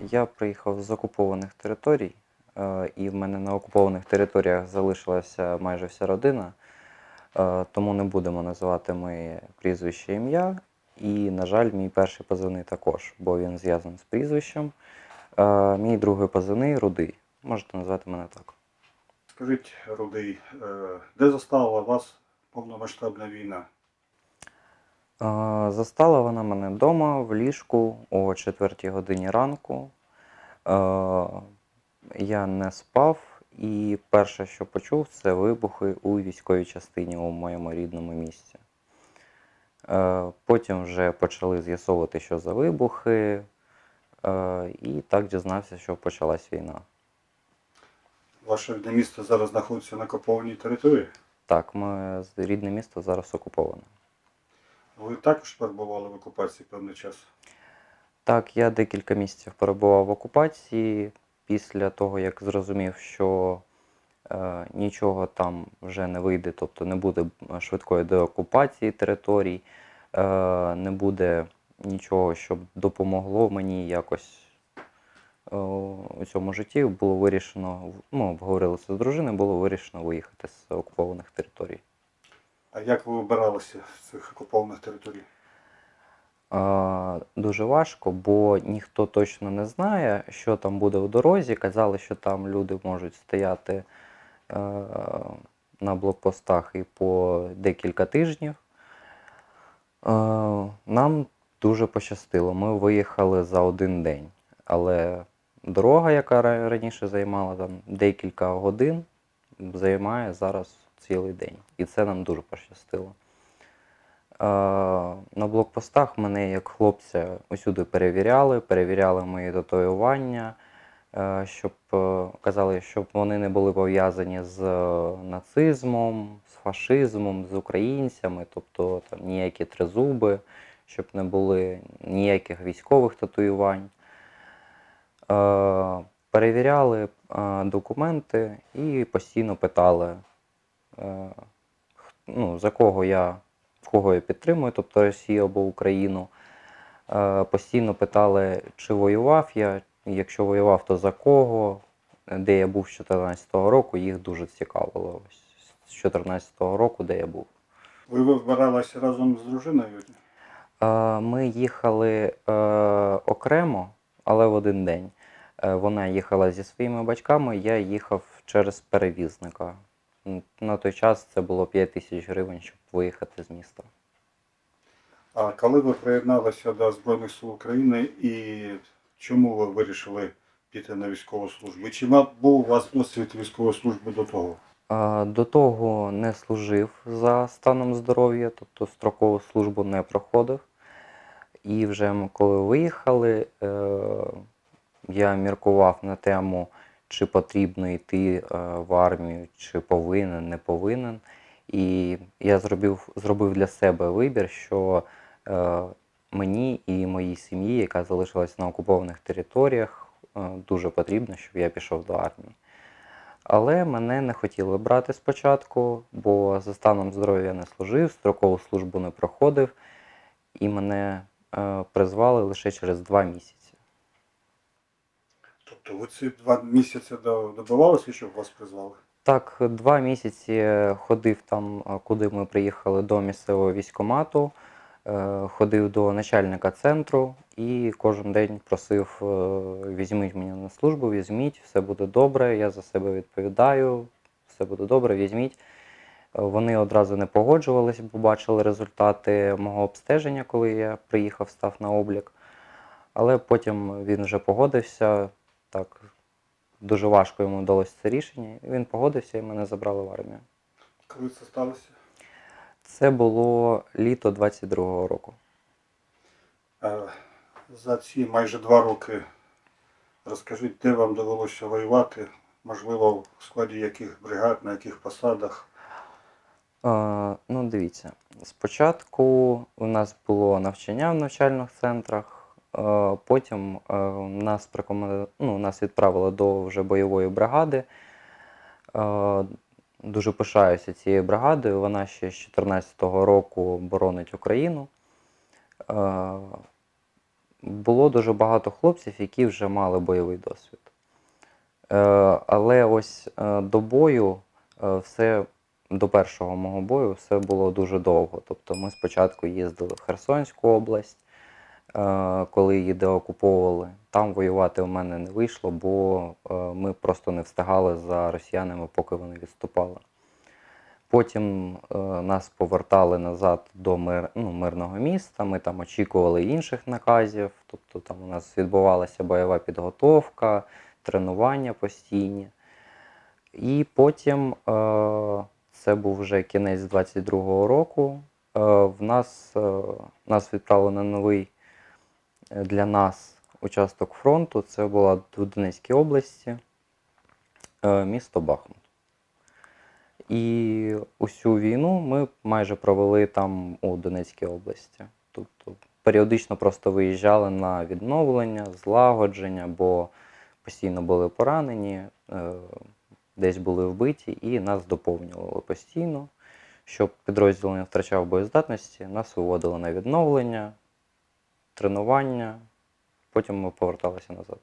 Я приїхав з окупованих територій, е, і в мене на окупованих територіях залишилася майже вся родина, е, тому не будемо називати моє прізвище ім'я. І, на жаль, мій перший позивний також, бо він зв'язаний з прізвищем. Е, Мій другий позивний рудий. Можете назвати мене так. Скажіть, Рудий, де застала вас повномасштабна війна? Застала вона мене вдома в ліжку о 4 годині ранку. Е, Я не спав, і перше, що почув, це вибухи у військовій частині у моєму рідному місті. Е, Потім вже почали з'ясовувати, що за вибухи, е, і так дізнався, що почалась війна. Ваше рідне місто зараз знаходиться на окупованій території. Так, моє рідне місто зараз окуповане. Ви також перебували в окупації певний час. Так, я декілька місяців перебував в окупації після того, як зрозумів, що е, нічого там вже не вийде, тобто не буде е, швидкої деокупації територій, е, не буде нічого, щоб допомогло мені якось е, у цьому житті. Було вирішено, ну, обговорилося з дружиною, було вирішено виїхати з окупованих територій. А як ви вибиралися з цих окупованих територій? Е, Дуже важко, бо ніхто точно не знає, що там буде у дорозі. Казали, що там люди можуть стояти е, на блокпостах і по декілька тижнів. Е, Нам дуже пощастило. Ми виїхали за один день. Але дорога, яка раніше займала там декілька годин, займає зараз цілий день. І це нам дуже пощастило. Е, На блокпостах мене як хлопця усюди перевіряли, перевіряли мої татуювання, е, щоб е, казали, щоб вони не були пов'язані з нацизмом, з фашизмом, з українцями, тобто там ніякі тризуби, щоб не були ніяких військових татуювань. Перевіряли документи і постійно питали, ну, за кого я кого я підтримую, тобто Росію або Україну. Е, Постійно питали, чи воював я. Якщо воював, то за кого, де я був з 2014 року, їх дуже цікавило. З 2014 року, де я був. Ви вибиралися разом з дружиною? Е, Ми їхали е, окремо, але в один день. Е, Вона їхала зі своїми батьками, я їхав через перевізника. На той час це було 5 тисяч гривень, щоб виїхати з міста. А коли ви приєдналися до Збройних сил України і чому ви вирішили піти на військову службу? Чи був у вас досвід військової служби до того? А, До того не служив за станом здоров'я, тобто строкову службу не проходив. І вже коли виїхали, е, я міркував на тему, чи потрібно йти е, в армію, чи повинен, не повинен. І я зробив, зробив для себе вибір, що е, мені і моїй сім'ї, яка залишилась на окупованих територіях, е, дуже потрібно, щоб я пішов до армії. Але мене не хотіли брати спочатку, бо за станом здоров'я не служив, строкову службу не проходив, і мене е, призвали лише через два місяці. Тобто ви ці два місяці до- добивалися, щоб вас призвали? Так, два місяці ходив там, куди ми приїхали до місцевого військкомату, е, ходив до начальника центру і кожен день просив: е, візьміть мене на службу, візьміть, все буде добре, я за себе відповідаю, все буде добре, візьміть. Е, Вони одразу не погоджувалися, бо бачили результати мого обстеження, коли я приїхав, став на облік. Але потім він вже погодився. Так, дуже важко йому вдалося це рішення. і Він погодився і мене забрали в армію. Коли це сталося? Це було літо 22-го року. Е, За ці майже два роки розкажіть, де вам довелося воювати, можливо, в складі яких бригад, на яких посадах. Е, ну, дивіться, спочатку у нас було навчання в навчальних центрах, потім е, нас, ну, нас відправили до вже бойової бригади. Е, дуже пишаюся цією бригадою. Вона ще з 2014 року боронить Україну. Е, було дуже багато хлопців, які вже мали бойовий досвід. Е, але ось е, до бою е, все до першого мого бою все було дуже довго. Тобто ми спочатку їздили в Херсонську область, е, коли її деокуповували. Там воювати у мене не вийшло, бо е, ми просто не встигали за росіянами, поки вони відступали. Потім е, нас повертали назад до мир, ну, мирного міста. Ми там очікували інших наказів. Тобто там у нас відбувалася бойова підготовка, тренування постійні. І потім, е, це був вже кінець 22-го року. Е, в нас, е, нас відправили на новий е, для нас участок фронту. Це була в Донецькій області, е, місто Бахмут. І усю війну ми майже провели там у Донецькій області. Тобто періодично просто виїжджали на відновлення, злагодження, бо постійно були поранені, е, десь були вбиті, і нас доповнювали постійно. Щоб підрозділ не втрачав боєздатності, нас виводили на відновлення, тренування, потім ми поверталися назад.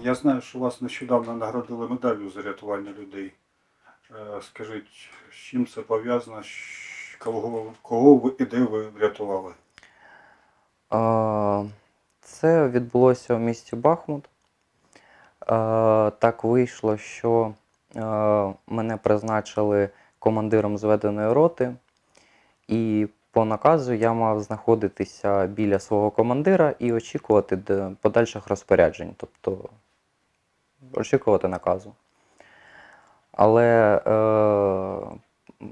Я знаю, що вас нещодавно нагородили медаллю за рятування людей. Е, Скажіть, з чим це пов'язано? Кого, кого ви і де ви врятували? Це відбулося в місті Бахмут. Так вийшло, що мене призначили командиром зведеної роти, і по наказу я мав знаходитися біля свого командира і очікувати подальших розпоряджень, тобто очікувати наказу. Але е,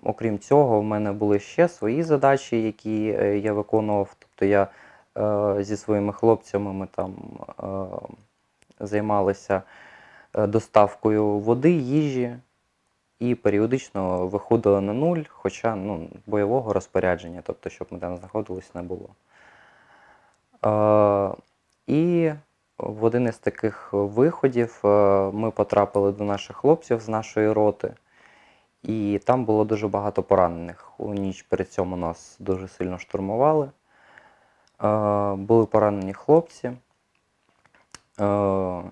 окрім цього, в мене були ще свої задачі, які е, я виконував. Тобто я е, зі своїми хлопцями ми там е, займалися е, доставкою води, їжі і періодично виходили на нуль, хоча ну, бойового розпорядження, тобто, щоб ми там знаходились, не було. Е, і в один із таких виходів е, ми потрапили до наших хлопців з нашої роти. І там було дуже багато поранених. У ніч перед цьому нас дуже сильно штурмували. Е, були поранені хлопці. Е,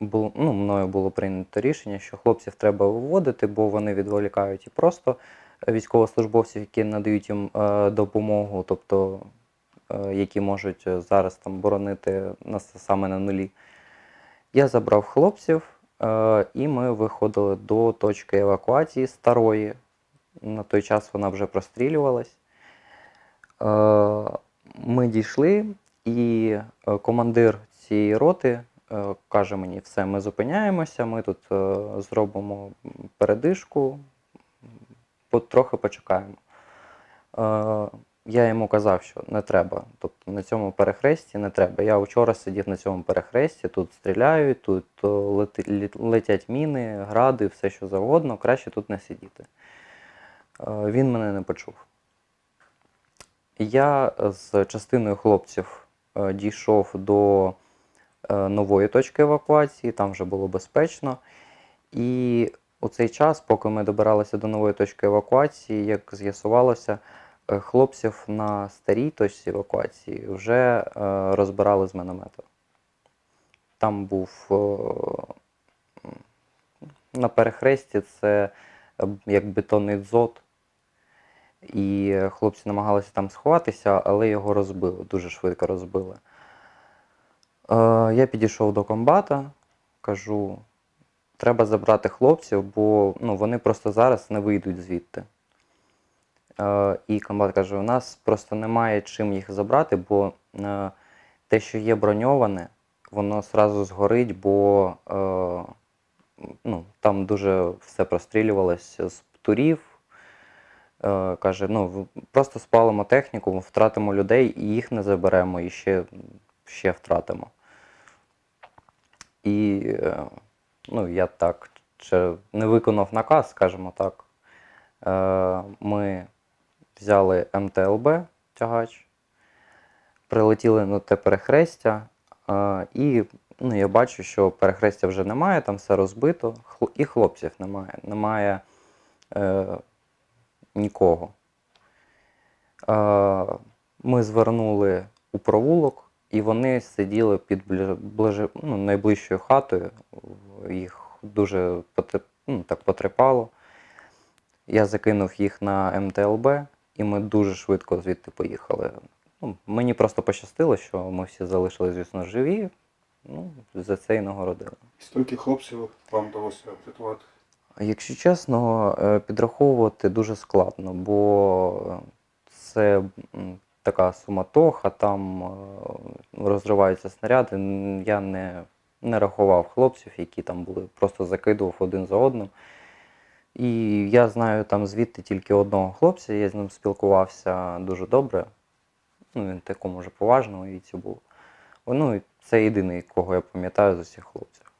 бу- ну, мною було прийнято рішення, що хлопців треба виводити, бо вони відволікають і просто військовослужбовців, які надають їм е, допомогу, тобто е, які можуть е, зараз там боронити нас саме на нулі. Я забрав хлопців, е, і ми виходили до точки евакуації старої. На той час вона вже прострілювалась. Е, Ми дійшли, і е, командир цієї роти каже мені: все, ми зупиняємося, ми тут е, зробимо передишку, трохи почекаємо. Е, Я йому казав, що не треба. Тобто на цьому перехресті не треба. Я вчора сидів на цьому перехресті, тут стріляють, тут е, летять міни, гради, все що завгодно, краще тут не сидіти. Е, Він мене не почув. Я з частиною хлопців е, дійшов до е, нової точки евакуації, там вже було безпечно. І у цей час, поки ми добиралися до нової точки евакуації, як з'ясувалося, е, хлопців на старій точці евакуації вже е, розбирали з міномета. Там був е, на перехресті це е, як бетонний дзот. І е, хлопці намагалися там сховатися, але його розбили, дуже швидко розбили. Е, я підійшов до комбата, кажу, треба забрати хлопців, бо ну, вони просто зараз не вийдуть звідти. Е, і комбат каже: у нас просто немає чим їх забрати, бо е, те, що є броньоване, воно одразу згорить, бо ну, там дуже все прострілювалося з птурів. Каже, ну, просто спалимо техніку, втратимо людей і їх не заберемо, і ще, ще втратимо. І е, ну, я так ще не виконав наказ, скажімо так. Е, Ми взяли МТЛБ тягач, прилетіли на те перехрестя, е, і ну, я бачу, що перехрестя вже немає, там все розбито, і хлопців немає. Немає нікого. Ми звернули у провулок, і вони сиділи під бли- ближи, ну, найближчою хатою. Їх дуже ну, так потрепало. Я закинув їх на МТЛБ, і ми дуже швидко звідти поїхали. Ну, мені просто пощастило, що ми всі залишились, звісно, живі. Ну, за це і нагородили. Скільки хлопців вам вдалося врятувати? Якщо чесно, е, підраховувати дуже складно, бо це така суматоха, там е, розриваються снаряди. Я не, не рахував хлопців, які там були, просто закидував один за одним. І я знаю там звідти тільки одного хлопця, я з ним спілкувався дуже добре. Ну, він в такому вже поважному віці був. Ну, це єдиний, кого я пам'ятаю з усіх хлопців.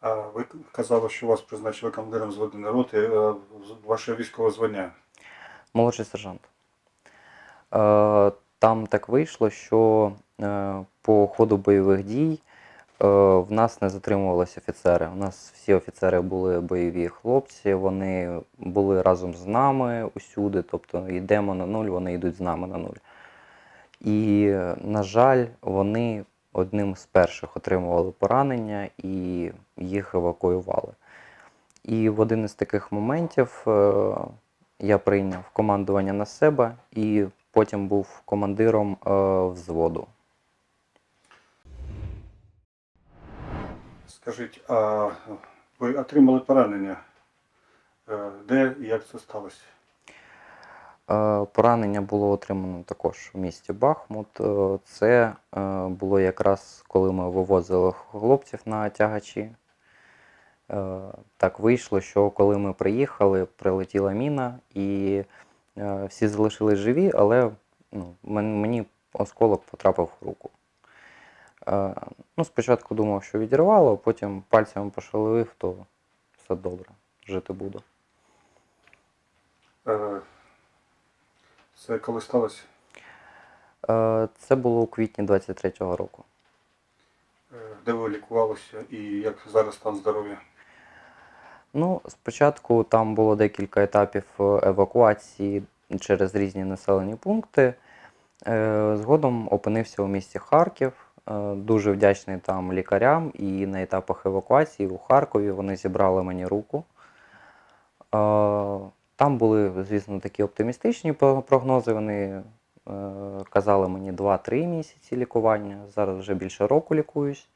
А ви казали, що вас призначили командиром зведеної роти. Е, Ваше військове звання. Молодший сержант. Е, Там так вийшло, що е, по ходу бойових дій е, в нас не затримувалися офіцери. У нас всі офіцери були бойові хлопці, вони були разом з нами усюди, тобто йдемо на нуль, вони йдуть з нами на нуль. І, на жаль, вони одним з перших отримували поранення і їх евакуювали. І в один із таких моментів я прийняв командування на себе і потім був командиром е, взводу. Скажіть, а ви отримали поранення? Е, Де і як це сталося? Е, Поранення було отримано також в місті Бахмут. Е, Це е, було якраз коли ми вивозили хлопців на тягачі. Е, Так вийшло, що коли ми приїхали, прилетіла міна, і всі залишились живі, але ну, мені осколок потрапив в руку. Е, Ну, спочатку думав, що відірвало, потім пальцем пошалив, то все добре, жити буду. Е, Це коли сталося? Е, Це було у квітні 23-го року. Е, Де ви лікувалися і як зараз стан здоров'я? Ну, спочатку там було декілька етапів е, евакуації через різні населені пункти. Е, Згодом опинився у місті Харків. Е, Дуже вдячний там лікарям, і на етапах евакуації у Харкові вони зібрали мені руку. Там були, звісно, такі оптимістичні прогнози. Вони казали мені 2-3 місяці лікування. Зараз вже більше року лікуюсь.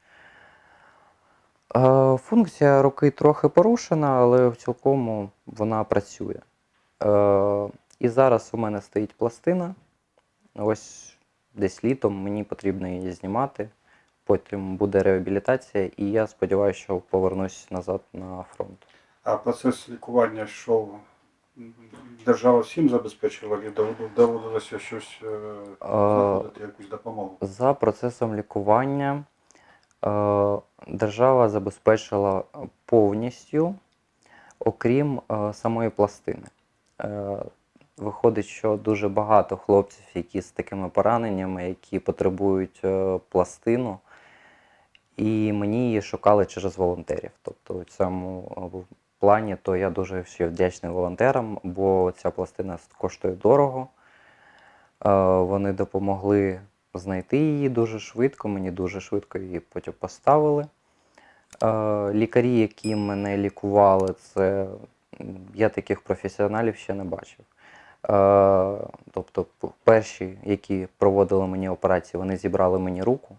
Функція руки трохи порушена, але в цілкому вона працює. Е, І зараз у мене стоїть пластина. Ось десь літом мені потрібно її знімати. Потім буде реабілітація, і я сподіваюся, що повернусь назад на фронт. А процес лікування йшов держава всім забезпечила, чи доводилося щось е, знаходити, якусь допомогу? За процесом лікування держава забезпечила повністю, окрім е, самої пластини. Е, виходить, що дуже багато хлопців, які з такими пораненнями, які потребують е, пластину, і мені її шукали через волонтерів. Тобто, у цьому е, плані то я дуже ще вдячний волонтерам, бо ця пластина коштує дорого. Е, Вони допомогли знайти її дуже швидко, мені дуже швидко її потім поставили. Е, Лікарі, які мене лікували, це я таких професіоналів ще не бачив. Е, Тобто, перші, які проводили мені операції, вони зібрали мені руку.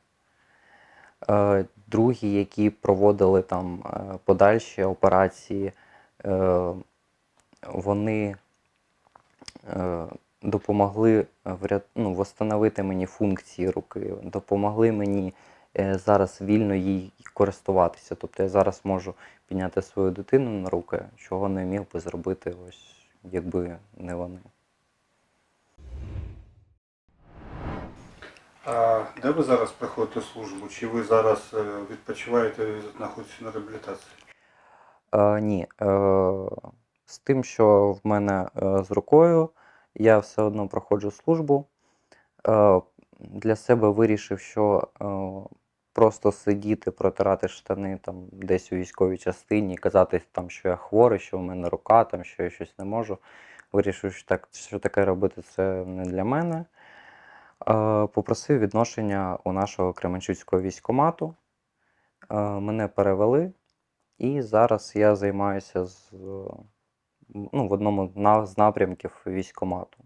Е, Другі, які проводили там подальші операції, вони допомогли врят... ну, восстановити мені функції руки, допомогли мені е, зараз вільно їй користуватися. Тобто я зараз можу підняти свою дитину на руки, чого не міг би зробити, ось, якби не вони. А де ви зараз проходите службу? Чи ви зараз е, відпочиваєте і знаходитесь на реабілітації? Е, ні. Е, з тим, що в мене е, з рукою, я все одно проходжу службу. Е, для себе вирішив, що е, просто сидіти, протирати штани там десь у військовій частині, казати там, що я хворий, що в мене рука, там, що я щось не можу. вирішив, що, так, що таке робити це не для мене. Е, Попросив відношення у нашого Кременчуцького військкомату. Е, Мене перевели, і зараз я займаюся з, ну, в одному з напрямків військкомату.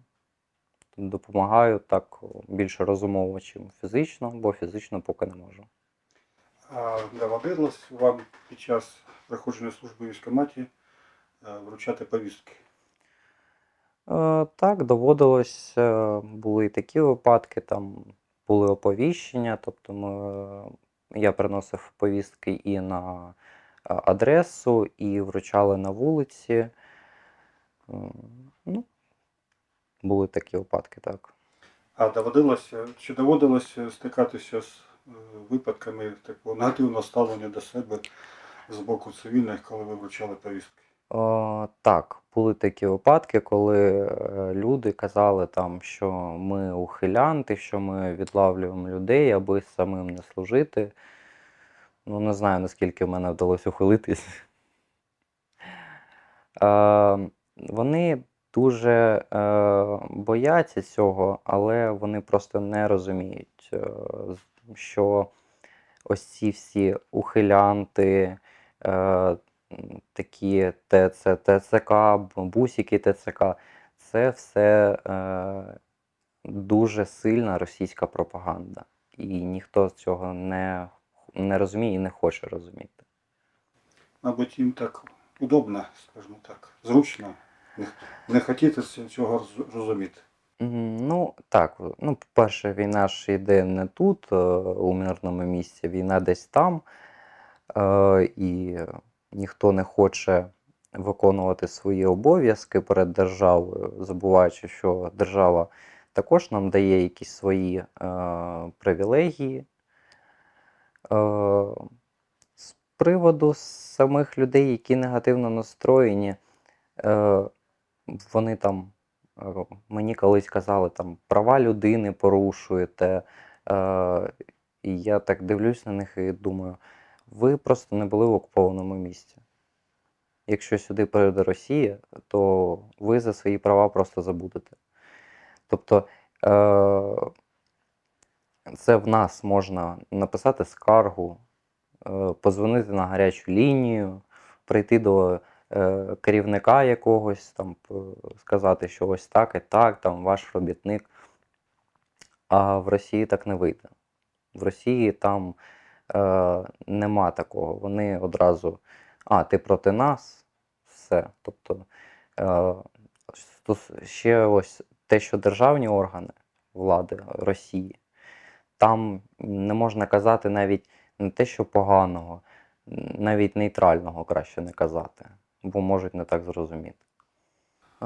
Допомагаю так більше розумово, чим фізично, бо фізично поки не можу. А доводилось вам під час проходження служби в військкоматі е, вручати повістки? Е, Так, доводилось, е, були і такі випадки, там були оповіщення, тобто ми, я приносив повістки і на е, адресу, і вручали на вулиці. Ну, були такі випадки, так. А доводилося, чи доводилося стикатися з е, випадками такого негативного ставлення до себе з боку цивільних, коли ви вручали повістки? Е, Так, були такі випадки, коли е, люди казали там, що ми ухилянти, що ми відлавлюємо людей, аби самим не служити. Ну, не знаю, наскільки в мене вдалося ухилитись. Вони дуже е, бояться цього, але вони просто не розуміють, е, що ось ці всі ухилянти, е, такі ТЦ, ТЦК, бусики ТЦК, це все е, дуже сильна російська пропаганда. І ніхто цього не, не розуміє і не хоче розуміти. Мабуть, їм так удобно, скажімо так, зручно. Не, хотіти цього роз- розуміти. Ну, так, ну, по-перше, війна ж йде не тут, е, у мирному місці, війна десь там, е, і ніхто не хоче виконувати свої обов'язки перед державою, забуваючи, що держава також нам дає якісь свої е, привілегії. З приводу самих людей, які негативно настроєні, вони там е, мені колись казали, там права людини порушуєте. Е, і я так дивлюсь на них і думаю, ви просто не були в окупованому місці. Якщо сюди прийде Росія, то ви за свої права просто забудете. Тобто е, це в нас можна написати скаргу, е, позвонити на гарячу лінію, прийти до керівника якогось, там, сказати, що ось так і так, там ваш робітник. А в Росії так не вийде. В Росії там е, нема такого. Вони одразу, а, ти проти нас, все. Тобто е, ще ось те, що державні органи влади Росії, там не можна казати навіть не те, що поганого, навіть нейтрального краще не казати, бо можуть не так зрозуміти. Е,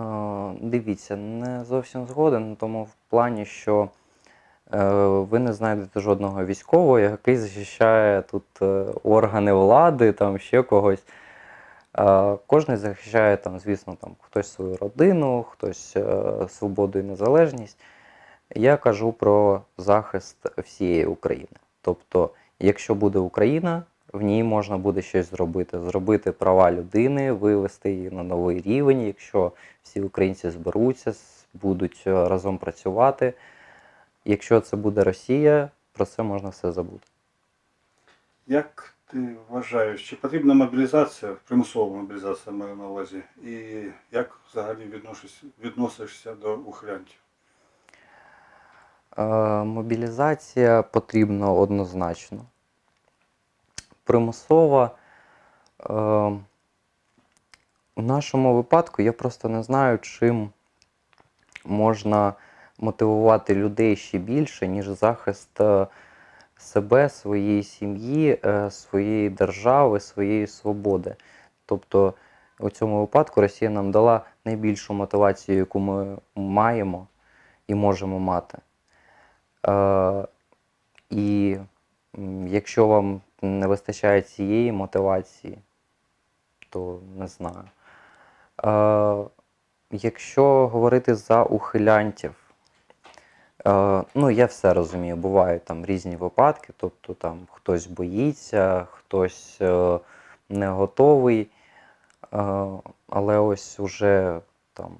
дивіться, не зовсім згоден, тому в плані, що е, ви не знайдете жодного військового, який захищає тут е, органи влади, там ще когось. Кожен захищає там, звісно, там хтось свою родину, хтось свободу і незалежність. Я кажу про захист всієї України. Тобто, якщо буде Україна, в ній можна буде щось зробити, зробити права людини, вивести її на новий рівень. Якщо всі українці зберуться, будуть е, разом працювати. Якщо це буде Росія, про це можна все забути. Як ти вважаєш, чи потрібна мобілізація, примусова мобілізація маю на увазі, і як взагалі відносишся, відносишся до ухилянтів? Е, Мобілізація потрібна однозначно. Примусова. Е, У нашому випадку я просто не знаю, чим можна мотивувати людей ще більше, ніж захист е, себе, своєї сім'ї, е, своєї держави, своєї свободи. Тобто у цьому випадку Росія нам дала найбільшу мотивацію, яку ми маємо і можемо мати. Е, і якщо вам не вистачає цієї мотивації, то не знаю. Е, якщо говорити за ухилянтів, е, ну я все розумію, бувають там різні випадки, тобто там хтось боїться, хтось е, не готовий, е, але ось уже там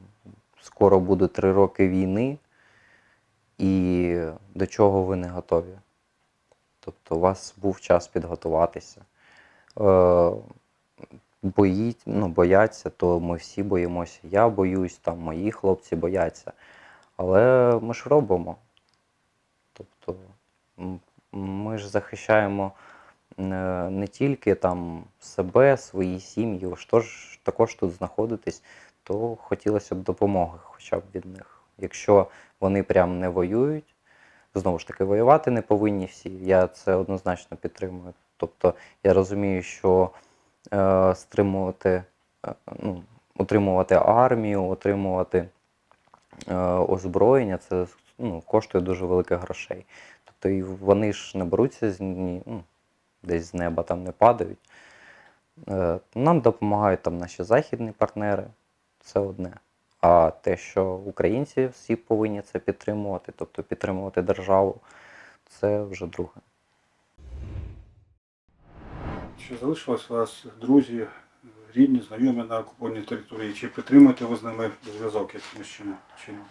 скоро буде три роки війни, і до чого ви не готові. Тобто у вас був час підготуватися. Е, боїть, ну, бояться, то ми всі боїмося. Я боюсь, там мої хлопці бояться. Але ми ж робимо. Тобто ми ж захищаємо е, не тільки там себе, свої сім'ї, ви ж також тут знаходитесь, то хотілося б допомоги хоча б від них. Якщо вони прям не воюють, знову ж таки, воювати не повинні всі. Я це однозначно підтримую. Тобто я розумію, що е, стримувати, е, ну, утримувати армію, утримувати е, озброєння, це ну, коштує дуже великих грошей. Тобто і вони ж не беруться з ну, десь з неба там не падають. Е, Нам допомагають там наші західні партнери, це одне. А те, що українці всі повинні це підтримувати, тобто підтримувати державу, це вже друге. Чи залишилось у вас друзі, рідні, знайомі на окупованій території? Чи підтримуєте ви з ними зв'язок якимось чином?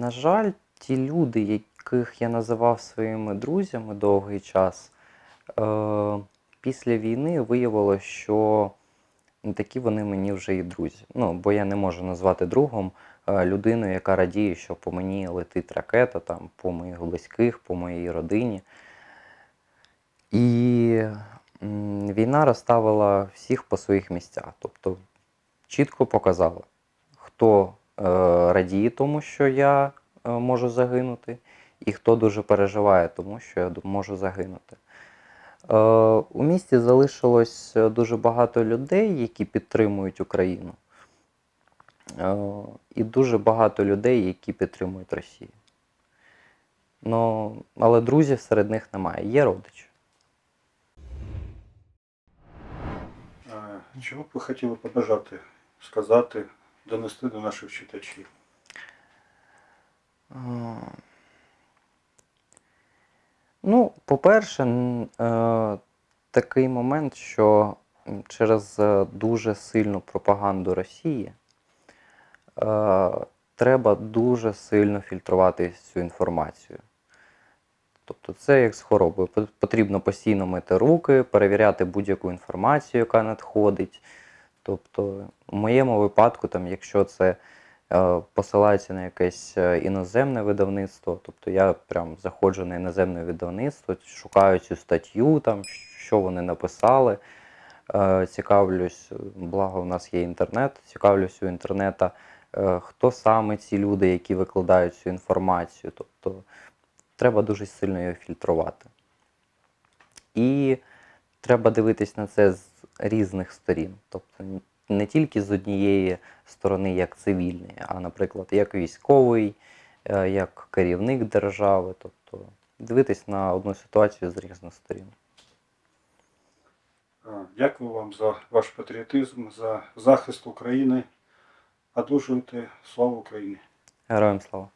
на жаль, ті люди, яких я називав своїми друзями довгий час, е, після війни виявилося, що такі вони мені вже і друзі. Ну, бо я не можу назвати другом е, людину, яка радіє, що по мені летить ракета, там, по моїх близьких, по моїй родині. І війна розставила всіх по своїх місцях. Тобто чітко показала, хто е, радіє тому, що я е, можу загинути, і хто дуже переживає тому, що я можу загинути. Е, у місті залишилось е, дуже багато людей, які підтримують Україну, е, і дуже багато людей, які підтримують Росію. Ну, але друзів серед них немає, є родичі. Чого б ви хотіли побажати, сказати, донести до наших читачів? Ну, по-перше, е, такий момент, що через е, дуже сильну пропаганду Росії е, треба дуже сильно фільтрувати цю інформацію. Тобто це як з хворобою. Потрібно постійно мити руки, перевіряти будь-яку інформацію, яка надходить. Тобто, в моєму випадку, там, якщо це посилається на якесь е, іноземне видавництво, тобто я прям заходжу на іноземне видавництво, шукаю цю статтю, там, що вони написали, е, цікавлюсь, благо в нас є інтернет, цікавлюсь у інтернета, е, хто саме ці люди, які викладають цю інформацію. Тобто треба дуже сильно її фільтрувати. І треба дивитись на це з різних сторін. Тобто не тільки з однієї сторони, як цивільний, а, наприклад, як військовий, е, як керівник держави. Тобто дивитись на одну ситуацію з різних сторін. Дякую вам за ваш патріотизм, за захист України. Одужуйте. Слава Україні! Героям слава!